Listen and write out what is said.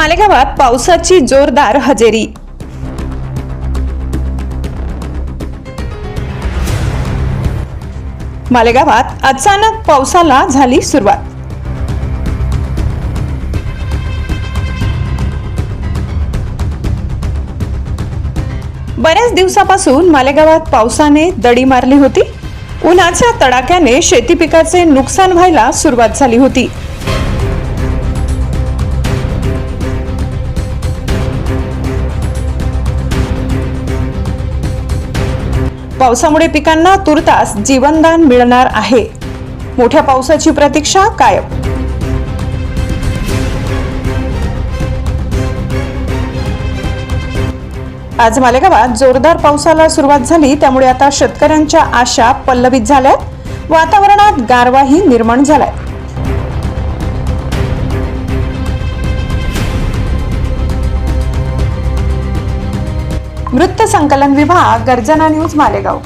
मालेगावात पावसाची जोरदार हजेरी. मालेगावात अचानक पावसाला झाली सुरुवात. बऱ्याच दिवसापासून मालेगावात पावसाने दडी मारली होती. उन्हाच्या तडाख्याने शेती पिकाचे नुकसान व्हायला सुरुवात झाली होती. पावसामुळे पिकांना तुर्तास जीवनदान मिळणार आहे. मोठ्या पावसाची प्रतीक्षा कायम. आज मालेगावात जोरदार पावसाला सुरुवात झाली त्यामुळे आता शेतकऱ्यांच्या आशा पल्लवित झाल्यात. वातावरणात गारवाही निर्माण झालाय. वृत्त संकलन विभाग गर्जना न्यूज मालेगाव.